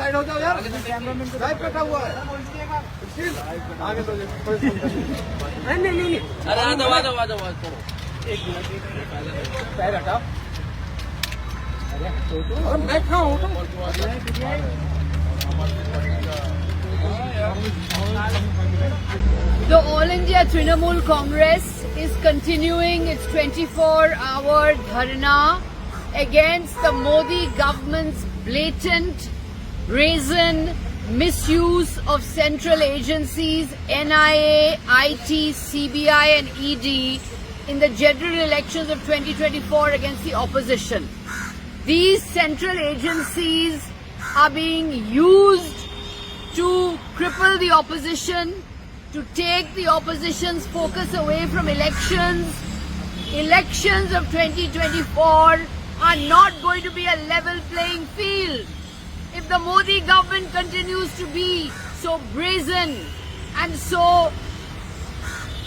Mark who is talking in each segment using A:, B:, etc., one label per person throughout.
A: Side हो जाओ यार लाइव कटा हुआ है आगे तो नहीं नहीं नहीं
B: अरे आ जाओ आ जाओ आ जाओ आ जाओ
A: पैर हटाओ अरे मैं कहाँ हूँ
C: The All India Trinamool Congress is continuing its 24-hour dharna against the Modi government's blatant, brazen misuse of central agencies, NIA, IT, CBI and ED in the general elections of 2024 against the opposition. These central agencies are being used to cripple the opposition, to take the opposition's focus away from elections. Elections of 2024 are not going to be a level playing field. If the Modi government continues to be so brazen and so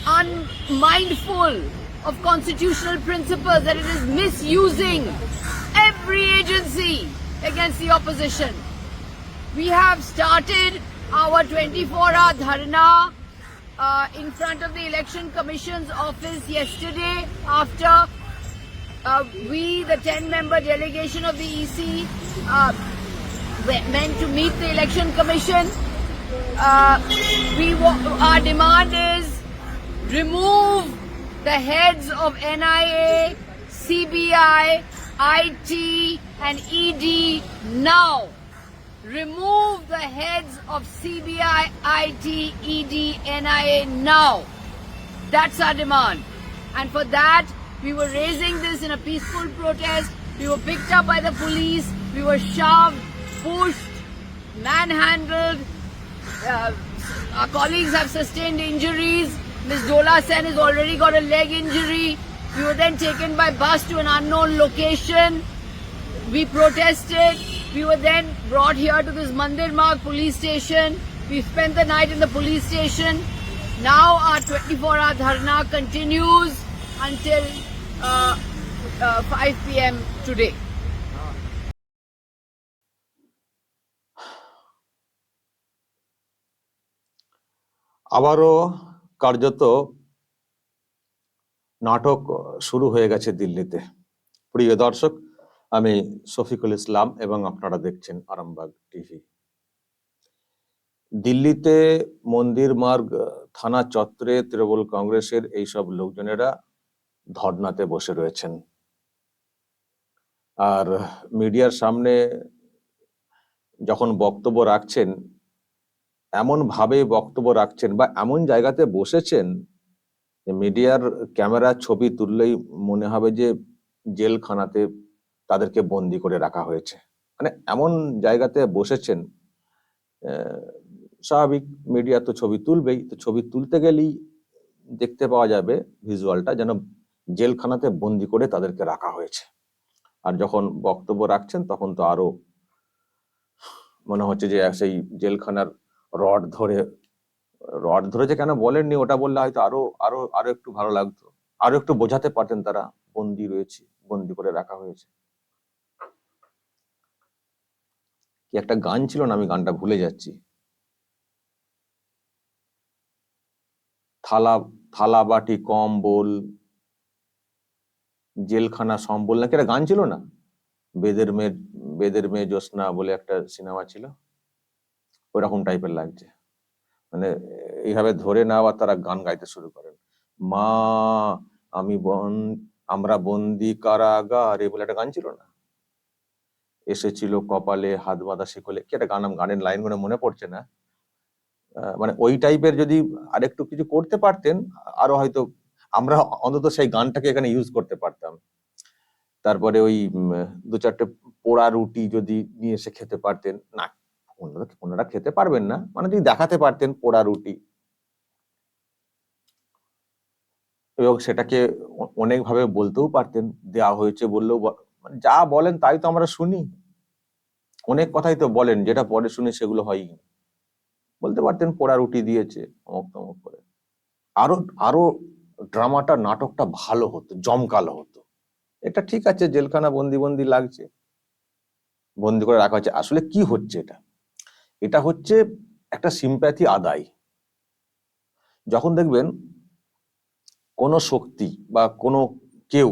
C: unmindful of constitutional principles that it is misusing every agency against the opposition. We have started our 24-hour dharna uh, in front of the Election Commission's office yesterday after uh, we, the 10-member delegation of the EC, uh, meant to meet the Election Commission. Uh, we our demand is remove the heads of NIA, CBI, IT, and ED now. Remove the heads of CBI, IT, ED, NIA now. That's our demand. And for that, we were raising this in a peaceful protest. We were picked up by the police. We were shoved, pushed, manhandled. Uh, our colleagues have sustained injuries. Ms. Dola Sen has already got a leg injury. We were then taken by bus to an unknown location. We protested. We were then brought here to this Mandir Marg police station. We spent the night in the police station. Now our 24-hour dharna continues until uh, uh, 5 p.m. today.
D: আবারও কার্যত নাটক শুরু হয়ে গেছে দিল্লিতে। প্রিয় দর্শক, আমি শফিকুল ইসলাম এবং আপনারা দেখছেন আরামবাগ টিভি। দিল্লিতে মন্দির মার্গ, থানা চত্বরে তৃণমূল কংগ্রেসের এইসব লোকজনেরা ধর্নাতে বসে রয়েছেন। আর মিডিয়ার সামনে যখন বক্তব্য রাখছেন এমন ভাবে বক্তব্য রাখছেন বা এমন জায়গাতে বসেছেন যে মিডিয়ার ক্যামেরা ছবি তুললেই মনে হবে যে জেলখানাতে তাদেরকে বন্দি করে রাখা হয়েছে। মানে এমন জায়গাতে বসেছেন স্বাভাবিক মিডিয়া তো ছবি তুলবেই, তো ছবি তুলতে গেলেই দেখতে পাওয়া যাবে ভিজুয়ালটা যেন জেলখানাতে বন্দি করে তাদেরকে রাখা হয়েছে। আর যখন বক্তব্য রাখছেন তখন তো আরও মনে হচ্ছে যে সেই জেলখানার রড ধরে, রড ধরেছে কেন বলেননি ওটা বললে হয়তো আরও আরও আরও একটু ভালো লাগতো। আরও একটু বোঝাতে পারতেন তারা, বন্দি রয়েছে, বন্দি করে রাখা হয়েছে। কি একটা গান ছিল না আমি গানটা ভুলে যাচ্ছি। থালা থালা বাটি, কম্বল, জেলখানা সম্বল, নাকি একটা গান ছিল না? বেদের মেয়ে বেদের মেয়ে জ্যোৎস্না বলে একটা সিনেমা ছিল। ওরকম টাইপের লাগছে। মানে এইভাবে ধরে নেওয়া তারা গান গাইতে শুরু করেন। মা, আমি বন, আমরা বন্দি কারাগারে বলে একটা গান ছিল না? এসেছিল কপালে হাত বাঁধা শিকলে। কি একটা গান, গানের লাইনগুলো মনে পড়ছে না? মানে ওই টাইপের যদি আরেকটু কিছু করতে পারতেন, আরও হয়তো আমরা অন্তত সেই গানটাকে এখানে ইউজ করতে পারতাম। তারপরে ওই দু চারটে পোড়া রুটি যদি নিয়ে এসে খেতে পারতেন, না ওনারা ওনারা খেতে পারবেন না। মানে যদি দেখাতে পারতেন পোড়া রুটি। এবং সেটাকে অনেকভাবে বলতেও পারতেন দেওয়া হয়েছে বললেও মানে যা বলেন তাই তো আমরা শুনি। অনেক কথাই তো বলেন, যেটা পরে শুনি সেগুলো হয়ই। বলতে পারতেন পোড়া রুটি দিয়েছে, অমক তমক করে। আরও আরও ড্রামাটা, নাটকটা ভালো হতো, জমকালো হতো। এটা ঠিক আছে, জেলখানা বন্দি বন্দি লাগছে। বন্দি করে রাখা হচ্ছে আসলে কি হচ্ছে এটা? এটা হচ্ছে একটা সিম্প্যাথি আদায়। যখন দেখবেন কোনো শক্তি বা কোনো কেউ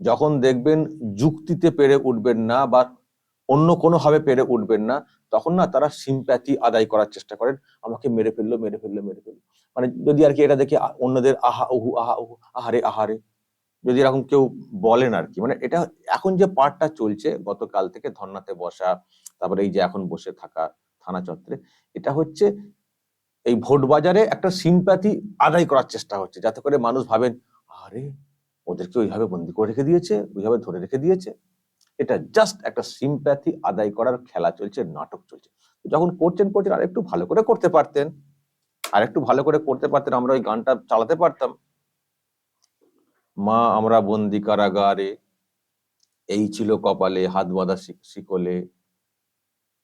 D: যখন দেখবেন যুক্তিতে পেরে উঠবেন না বা অন্য কোনোভাবে পেরে উঠবেন না, তখন না তারা সিম্প্যাথি আদায় করার চেষ্টা করেন, আমাকে মেরে ফেলল মেরে ফেলল মেরে ফেলল। মানে যদি আর কি এটা দেখে অন্যদের আহা, উহু আহা, উহু, আহারে আহারে, যদি এরকম কেউ বলেন আর কি। মানে এটা এখন যে পার্টটা চলছে, গতকাল থেকে ধর্নাতে বসা, তারপরে এই যে এখন বসে থাকা থানা চত্বরে, এটা হচ্ছে এই ভোট বাজারে একটা সিম্প্যাথি আদায় করার চেষ্টা হচ্ছে, যাতে করে মানুষ ভাবেন, আরে, ওদেরকে ওইভাবে বন্দি করে রেখে দিয়েছে, ওইভাবে ধরে রেখে দিয়েছে। এটা জাস্ট একটা সিম্প্যাথি আদায় করার খেলা চলছে, নাটক চলছে। যখন করছেন করছেন, আর একটু ভালো করে করতে পারতেন, আর একটু ভালো করে করতে পারতেন, আমরা ওই গানটা চালাতে পারতাম। মা, আমরা বন্দি কারাগারে, এই ছিল কপালে হাত বাঁধা শিকলে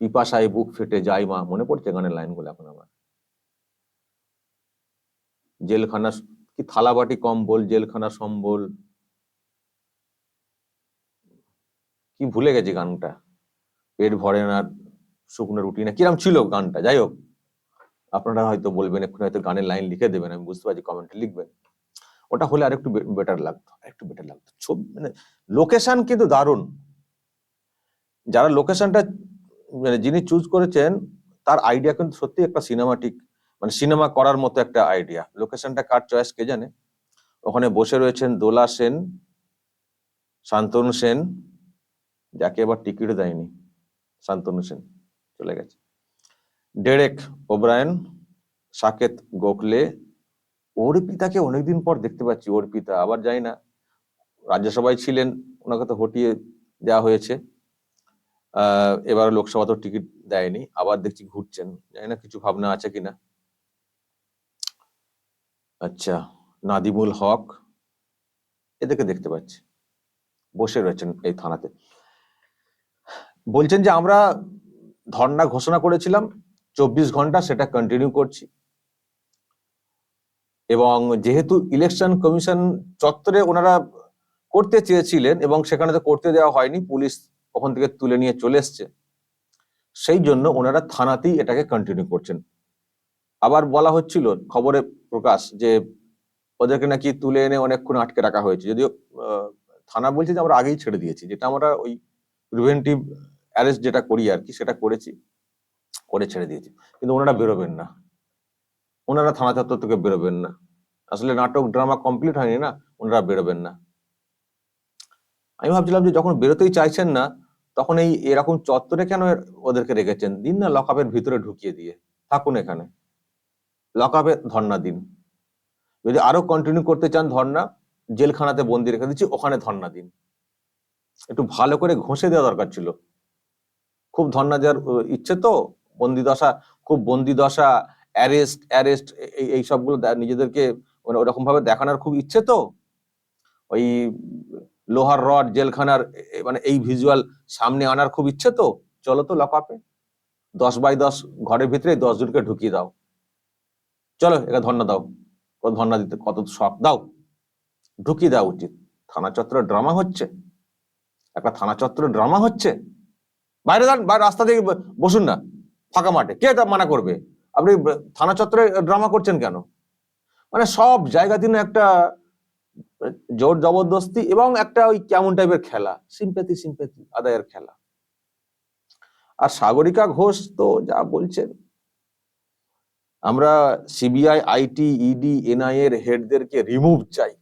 D: পিপাসায় বুক ফেটে যায় মা, মনে পড়ছে গানের লাইনগুলো এখন আমার? জেলখানা কি থালাবাটি কম্বল, জেলখানা সম্বল? কি ভুলে গেছি গানটা? পেট ভরে না, শুকনো রুটি না, কিরম ছিল গানটা? যাই হোক, আপনারা হয়তো বলবেন, এক্ষুনি হয়তো গানের লাইন লিখে দেবেন, আমি বুঝতে পারছি কমেন্টে লিখবেন। ওটা হলে আরেকটু বেটার লাগতো, আরেকটু বেটার লাগতো। ছবি মানে লোকেশন কিন্তু দারুণ। যারা লোকেশনটা মানে যিনি চুজ করেছেন, তার আইডিয়া কিন্তু সত্যি একটা সিনেমাটিক মানে সিনেমা করার মতো একটা আইডিয়া লোকেশনটা কার চয়েস কে জানে? ওখানে বসে রয়েছেন দোলা সেন, শান্তনু সেন, যাকে এবার টিকিটও দেয়নি, শান্তনু সেন, চলে গেছে। ডেরেক ওব্রায়ন, সাকেত গোখলে অর্পিতাকে অনেকদিন পর দেখতে পাচ্ছি অর্পিতা আবার যাই না, রাজ্যসভায় ছিলেন, ওনাকে তো হটিয়ে দেওয়া হয়েছে। এবার লোকসভা তো টিকিট দেয়নি, আবার দেখছি ঘুরছেন, জানি না কিছু ভাবনা আছে কিনা। আচ্ছা নাদিমুল হক, এদেরকে দেখতে পাচ্ছি, বসে রয়েছেন এই থানাতে। বলছেন যে আমরা ধর্ণা ঘোষণা করেছিলাম, চব্বিশ ঘণ্টা সেটা কন্টিনিউ করছি। এবং যেহেতু ইলেকশন কমিশন চত্বরে ওনারা করতে চেয়েছিলেন এবং সেখানে তো করতে দেওয়া হয়নি, পুলিশ ওখান থেকে তুলে নিয়ে চলে এসছে, সেই জন্য ওনারা থানাতেই এটাকে কন্টিনিউ করছেন। আবার বলা হচ্ছিল, খবরে প্রকাশ যে ওদেরকে নাকি তুলে এনে অনেকক্ষণ আটকে রাখা হয়েছে। যদিও থানা বলছে যে আমরা আগেই ছেড়ে দিয়েছি, যেটা আমরা ওই প্রিভেন্টিভ অ্যারেস্ট যেটা করি আর কি, সেটা করেছি, করে ছেড়ে দিয়েছি। কিন্তু ওনারা বেরোবেন না। ওনারা থানা চত্বর থেকে বেরোবেন না। আসলে নাটক ড্রামা কমপ্লিট হয়নি না, ওনারা বেরোবেন না। আমি ভাবছিলাম যে যখন বেরোতেই চাইছেন না তখন এই এরকম চত্বরে কেন ওদেরকে রেখেছেন? দিন না লকআপের ভিতরে ঢুকিয়ে দিয়ে। থাকুন এখানে। লকআপে ধর্ণা দিন। যদি আরও কন্টিনিউ করতে চান ধর্ণা, জেলখানাতে বন্দি রেখে দিচ্ছি, ওখানে ধর্ণা দিন। একটু ভালো করে ঘষে দেওয়া দরকার ছিল। খুব ধর্ণা দেওয়ার ইচ্ছে তো? বন্দি দশা, খুব বন্দি দশা অ্যারেস্ট অ্যারেস্ট এই এই সবগুলো নিজেদেরকে মানে ওরকম ভাবে দেখানোর খুব ইচ্ছে তো? ওই লোহার রড, জেলখানার মানে এই ভিজুয়াল সামনে আনার খুব ইচ্ছে তো। চলো তো লকআপে। দশ বাই দশ ঘরের ভিতরে দশ জনকে ঢুকিয়ে দাও। চলো, একা ধর্ণা দাও। কত ধর্ণা দিতে, কত শখ। দাও। ঢুকিয়ে দেওয়া উচিত। থানা চত্বরে ড্রামা হচ্ছে। একটা থানা চত্বরে ড্রামা হচ্ছে। বাইরে দাঁড়ান বাইরে রাস্তা দিয়ে বসুন না। ফাঁকা মাঠে। কে তা মানা করবে? আপনি থানা চত্বরে ড্রামা করছেন কেন? মানে সব জায়গা দিন একটা জোর জবরদস্তি এবং একটা ওই কেমন টাইপের খেলা সিম্প্যাথি সিম্প্যাথি আদায়ের খেলা। আর সাগরিকা ঘোষ তো যা বলছেন, আমরা সিবিআই আইটি ইডি এনআই এর হেডদেরকে রিমুভ চাই।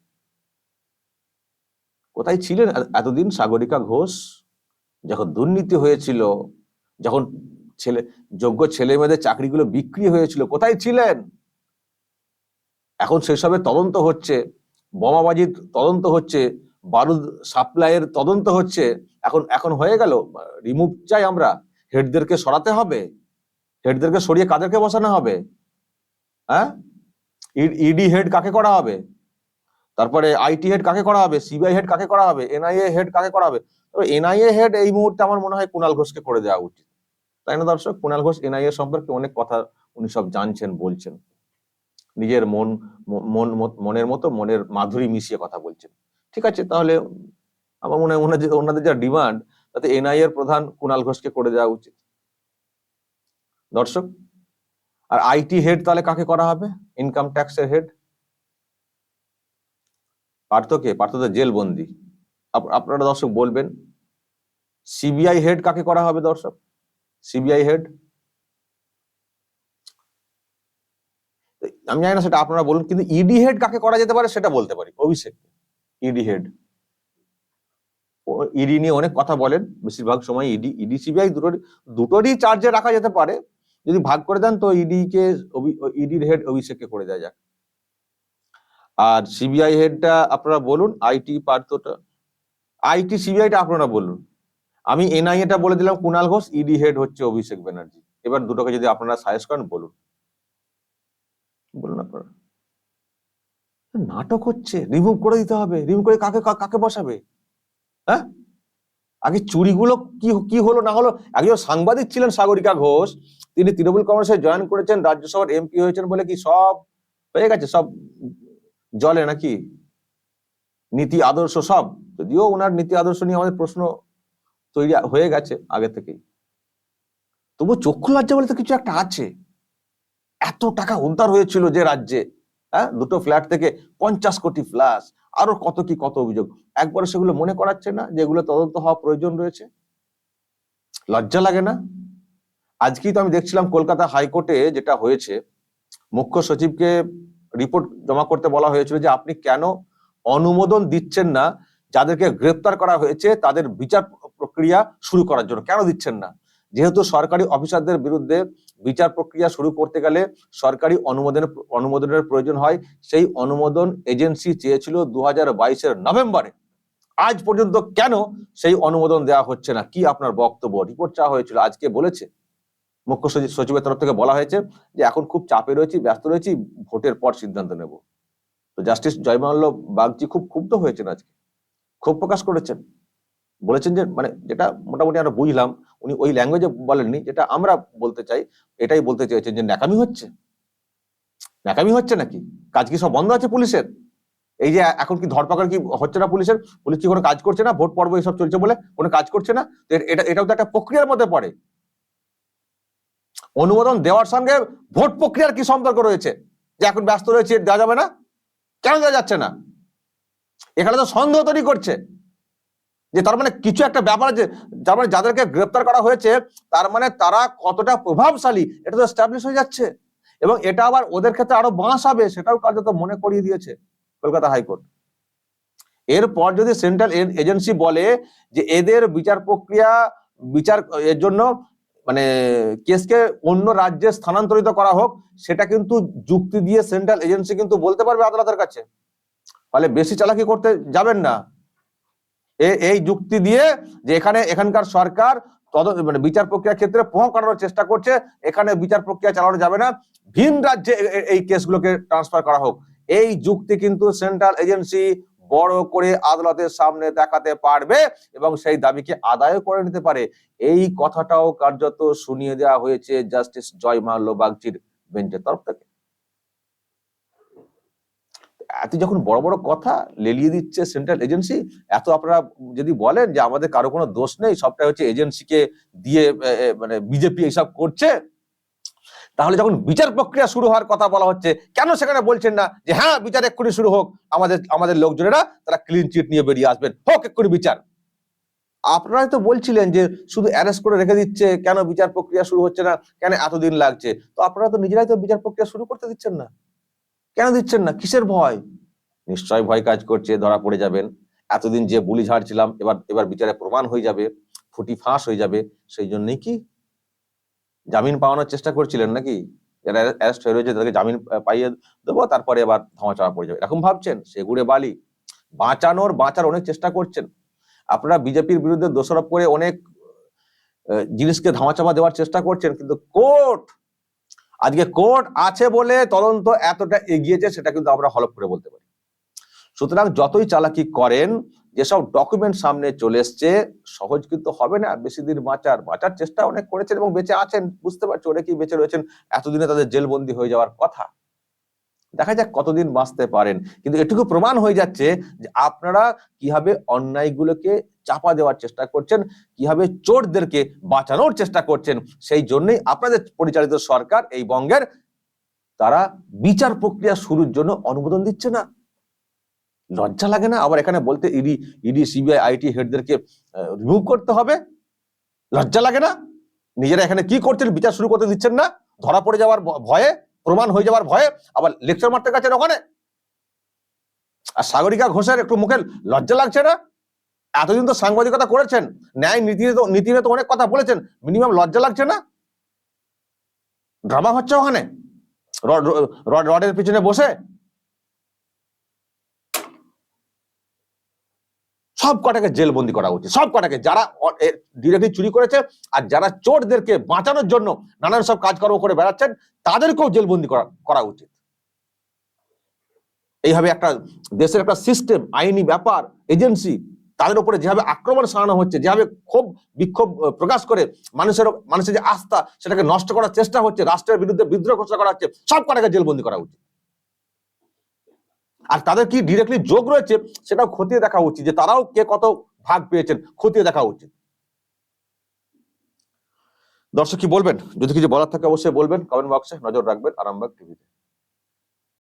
D: কোথায় ছিলেন এতদিন সাগরিকা ঘোষ? যখন দুর্নীতি হয়েছিল, যখন ছেলে, যোগ্য ছেলে মেয়েদের চাকরিগুলো বিক্রি হয়েছিল, কোথায় ছিলেন? এখন সেসবের তদন্ত হচ্ছে। বোমাবাজির তদন্ত হচ্ছে, বারুদ সাপ্লাইয়ের তদন্ত হচ্ছে, এখন এখন হয়ে গেল। রিমুভ চাই আমরা। হেডদেরকে সরাতে হবে। হেডদেরকে সরিয়ে কাদেরকে বসানো হবে? হ্যাঁ? ইডি হেড কাকে করা হবে? তারপরে আইটি হেড কাকে করা হবে? সিবিআই হেড কাকে করা হবে? এনআইএ হেড কাকে করা হবে? এনআইএ হেড এই মুহূর্তে আমার মনে হয় কুণাল ঘোষকে করে দেওয়া উচিত। তাই না দর্শক? কুণাল ঘোষ এনআইএ সম্পর্কে অনেক কথা উনি সব জানছেন, বলছেন। নিজের মন মন মনের মতো মনের মাধুরী মিশিয়ে কথা বলছেন। ঠিক আছে, তাহলে আমার মনে হয় ওনাদের ওনাদের যা ডিমান্ড, তাতে এনআইএ এর প্রধান কুণাল ঘোষকে করে দেওয়া উচিত। দর্শক, আর আইটি হেড তাহলে কাকে করা হবে? ইনকাম ট্যাক্সের হেড পার্থকে, পার্থ তো জেলবন্দি। আপ- আপনারা দর্শক বলবেন সিবিআই হেড কাকে করা হবে দর্শক? সিবিআই হেড আমি জানি না সেটা আপনারা বলুন, কিন্তু ইডি হেড কাকে করা যেতে পারে সেটা বলতে পারি, অভিষেক। ইডি হেড ইডি নিয়ে অনেক কথা বলেন, বেশিরভাগ সময় ইডি ইডি সিবিআই দুটোরই দুটোরই চার্জে রাখা যেতে পারে। যদি ভাগ করে দেন তো ইডি কে ইডির হেড অভিষেককে করে দেওয়া যাক। আর সিবিআই হেডটা আপনারা বলুন আইটি পার্থটা আইটি সিবিআইটা আপনারা বলুন। আমি এনআইএটা বলে দিলাম, কুনাল ঘোষ ইডি হেড হচ্ছে অভিষেক ব্যানার্জি। এবার দুটোকে যদি আপনারা সাজেস্ট করেন, বলুন। বলুন আপনারা। নাটক হচ্ছে রিমুভ করে দিতে হবে। রিমুভ করে কাকে কাকে বসাবে? হ্যাঁ? আগে চুরিগুলো কি কি হলো, না হলো? একজন সাংবাদিক ছিলেন সাগরিকা ঘোষ। তিনি তৃণমূল কংগ্রেসে জয়েন করেছেন, রাজ্যসভার এমপি হয়েছেন বলে কি সব হয়ে গেছে? সব জলে নাকি? নীতি আদর্শ সব? যদিও ওনার নীতি আদর্শ নিয়ে আমাদের প্রশ্ন তৈরি হয়ে গেছে আগে থেকেই। তবু চক্ষু লজ্জা বলে তো কিছু একটা আছে। এত টাকা উদ্ধার হয়েছিল যে রাজ্যে হ্যাঁ? দুটো ফ্ল্যাট থেকে পঞ্চাশ কোটি ফ্ল্যাশ আরও কত কি কত অভিযোগ। একবার সেগুলো মনে করাচ্ছে না যেগুলো তদন্ত হওয়া প্রয়োজন রয়েছে। লজ্জা লাগে না? আজকেই তো আমি দেখছিলাম কলকাতা হাইকোর্টে যেটা হয়েছে, মুখ্য সচিবকে রিপোর্ট জমা করতে বলা হয়েছিল যে আপনি কেন অনুমোদন দিচ্ছেন না, যাদেরকে গ্রেপ্তার করা হয়েছে, তাদের বিচার প্রক্রিয়া শুরু করার জন্য। কেন দিচ্ছেন না? যেহেতু সরকারি অফিসারদের বিরুদ্ধে বিচার প্রক্রিয়া শুরু করতে গেলে সরকারি অনুমোদনের অনুমোদনের প্রয়োজন হয়। সেই অনুমোদন এজেন্সি চেয়েছিল দু হাজার নভেম্বরে। আজ পর্যন্ত কেন সেই অনুমোদন দেওয়া হচ্ছে না? কি আপনার বক্তব্য? রিপোর্ট চাওয়া হয়েছিল, আজকে বলেছে। মুখ্য সচিব সচিবের তরফ থেকে বলা হয়েছে যে এখন খুব চাপে রয়েছি, ব্যস্ত রয়েছি, ভোটের পর সিদ্ধান্ত নেব। তো জাস্টিস জয়মাল্য বাগজি খুব ক্ষুব্ধ হয়েছেন আজকে। ক্ষোভ প্রকাশ করেছেন। বলেছেন যে মানে যেটা মোটামুটি আমরা বুঝলাম, উনি ওই ল্যাঙ্গুয়েজে বলেননি, যেটা আমরা বলতে চাই, এটাই বলতে চেয়েছেন যে ন্যাকামি হচ্ছে। ন্যাকামি হচ্ছে নাকি? কাজ কি সব বন্ধ আছে পুলিশের? এই যে এখন কি ধরপাকড় কি হচ্ছে না পুলিশের? পুলিশ কি কোনো কাজ করছে না? ভোট পর্ব এসব চলছে বলে কোনো কাজ করছে না? এটা, এটাও তো একটা প্রক্রিয়ার মধ্যে পড়ে। অনুমোদন দেওয়ার সঙ্গে ভোট প্রক্রিয়ার কি সম্পর্ক রয়েছে? যে এখন ব্যস্ত রয়েছে, দেওয়া যাবে না? কেন দেওয়া যাচ্ছে না? এখানে তো সন্দেহ তৈরি করছে। যে তার মানে কিছু একটা ব্যাপার আছে, যার মানে যাদেরকে গ্রেপ্তার করা হয়েছে, তার মানে তারা কতটা প্রভাবশালী, এটা তো স্ট্যাবলিশ হয়ে যাচ্ছে। এবং এটা আবার ওদের ক্ষেত্রে আরও বাঁশ হবে সেটাও কার্যত মনে করিয়ে দিয়েছে কলকাতা হাইকোর্ট। এরপর যদি সেন্ট্রাল এজেন্সি বলে যে এদের বিচার প্রক্রিয়া, বিচার এর জন্য মানে কেসকে অন্য রাজ্যে স্থানান্তরিত করা হোক, সেটা কিন্তু যুক্তি দিয়ে সেন্ট্রাল এজেন্সি কিন্তু বলতে পারবে আদালতের কাছে। ফলে বেশি চালাকি করতে যাবেন না। এই যুক্তি দিয়ে যে এখানে এখানকার সরকার তদ মানে বিচার প্রক্রিয়ার ক্ষেত্রে প্রভাব কাটানোর চেষ্টা করছে, এখানে বিচার প্রক্রিয়া চালানো যাবে না। ভিন রাজ্যে এই কেসগুলোকে ট্রান্সফার করা হোক। এই যুক্তি কিন্তু সেন্ট্রাল এজেন্সি বড় করে আদালতের সামনে দেখাতে পারবে এবং সেই দাবিকে আদায় করে নিতে পারে। এই কথাটাও কার্যত শুনিয়ে দেওয়া হয়েছে জাস্টিস জয় মাল্য বাগচির বেঞ্চের তরফ থেকে। এত যখন বড় বড় কথা লেলিয়ে দিচ্ছে সেন্ট্রাল এজেন্সি এত আপনারা যদি বলেন যে আমাদের কারও কোনো দোষ নেই, সবটাই হচ্ছে এজেন্সিকে দিয়ে মানে বিজেপি এইসব করছে, তাহলে যখন বিচার প্রক্রিয়া শুরু হওয়ার কথা বলা হচ্ছে, কেন সেখানে বলছেন না যে হ্যাঁ বিচার এক্ষুনি শুরু হোক, আমাদের আমাদের লোকজনেরা তারা ক্লিন চিট নিয়ে বেরিয়ে আসবেন, হোক এক্ষুনি বিচার। আপনারাই তো বলছিলেন যে শুধু অ্যারেস্ট করে রেখে দিচ্ছে, কেন বিচার প্রক্রিয়া শুরু হচ্ছে না, কেন এতদিন লাগছে, তো আপনারা তো নিজেরাই তো বিচার প্রক্রিয়া শুরু করতে দিচ্ছেন না। কেন দিচ্ছেন না? কিসের ভয়? নিশ্চয় ভয় কাজ করছে, ধরা পড়ে যাবেন। এতদিন যে বুলি ঝাড়ছিলাম, এবার এবার বিচারে প্রমাণ হয়ে যাবে, ফুটি ফাঁস হয়ে যাবে। সেই জন্যই কি? জামিন পাওয়ানোর চেষ্টা করছিলেন নাকি? যারা অ্যারেস্ট হয়ে রয়েছে তাদেরকে জামিন পাইয়ে দেবো, তারপরে আবার ধামাচাপা পড়ে যাবে। এরকম ভাবছেন? সে সেগুড়ে বালি। বাঁচানোর, বাঁচার অনেক চেষ্টা করছেন। আপনারা বিজেপির বিরুদ্ধে দোষারোপ করে অনেক জিনিসকে ধামাচাপা দেওয়ার চেষ্টা করছেন, কিন্তু কোর্ট আজকে কোর্ট আছে বলে তদন্ত এতটা এগিয়েছে সেটা কিন্তু আমরা হলফ করে বলতে পারি। সুতরাং যতই চালাকি করেন, যেসব ডকুমেন্ট সামনে চলে এসছে, সহজ কিন্তু হবে না। বেশি দিন বাঁচার বাঁচার চেষ্টা অনেক করেছেন এবং বেঁচে আছেন। বুঝতে পারছি ওরা কি বেঁচে রয়েছেন। এতদিনে তাদের জেলবন্দি হয়ে যাওয়ার কথা। দেখা যাক কতদিন বাঁচতে পারেন। কিন্তু এটুকু প্রমাণ হয়ে যাচ্ছে যে আপনারা কীভাবে অন্যায়গুলোকে চাপা দেওয়ার চেষ্টা করছেন, কীভাবে চোরদেরকে বাঁচানোর চেষ্টা করছেন, সেই জন্যই আপনাদের পরিচালিত সরকার এই বঙ্গের, তারা বিচার প্রক্রিয়া শুরুর জন্য অনুমোদন দিচ্ছে না। লজ্জা লাগে না? আবার এখানে বলতে ইডি ইডি, সিবিআই, আইটি হেডদেরকে রিমুভ করতে হবে? লজ্জা লাগে না? নিজেরা এখানে কি করছেন? বিচার শুরু করতে দিচ্ছেন না? ধরা পড়ে যাওয়ার ভয়ে? প্রমাণ হয়ে যাওয়ার ভয়ে আবার লেকচার মারতে গেছেন ওখানে। আর সাগরিকা ঘোষের একটু মুখে লজ্জা লাগছে না? এতদিন তো সাংবাদিকতা করেছেন, ন্যায় নীতি নীতি নিয়ে তো অনেক কথা বলেছেন মিনিমাম লজ্জা লাগছে না? ড্রামা হচ্ছে ওখানে। রড রড- রডের পিছনে বসে সব কটাকে জেলবন্দি করা উচিত। সব কটাকে, যারা ডিরেক্টলি চুরি করেছে আর যারা চোরদেরকে বাঁচানোর জন্য নানান সব কাজকর্ম করে বেড়াচ্ছেন, তাদেরকেও জেলবন্দি করা করা উচিত। এইভাবে একটা দেশের একটা সিস্টেম আইনি ব্যাপার এজেন্সি তাদের উপরে যেভাবে আক্রমণ সারানো হচ্ছে, যেভাবে ক্ষোভ, বিক্ষোভ প্রকাশ করে মানুষের মানুষের যে আস্থা, সেটাকে নষ্ট করার চেষ্টা হচ্ছে, রাষ্ট্রের বিরুদ্ধে বিদ্রোহ ঘোষণা করা হচ্ছে, সব কটাকে জেলবন্দি করা উচিত। আর তাদের কি ডিরেক্টলি যোগ রয়েছে সেটাও খতিয়ে দেখা উচিত, যে তারাও কে কত ভাগ পেয়েছেন, খতিয়ে দেখা উচিত। দর্শক কি বলবেন? যদি কিছু বলার থাকে অবশ্যই বলবেন কমেন্ট বক্সে নজর রাখবেন, আরামবাগ টিভিতে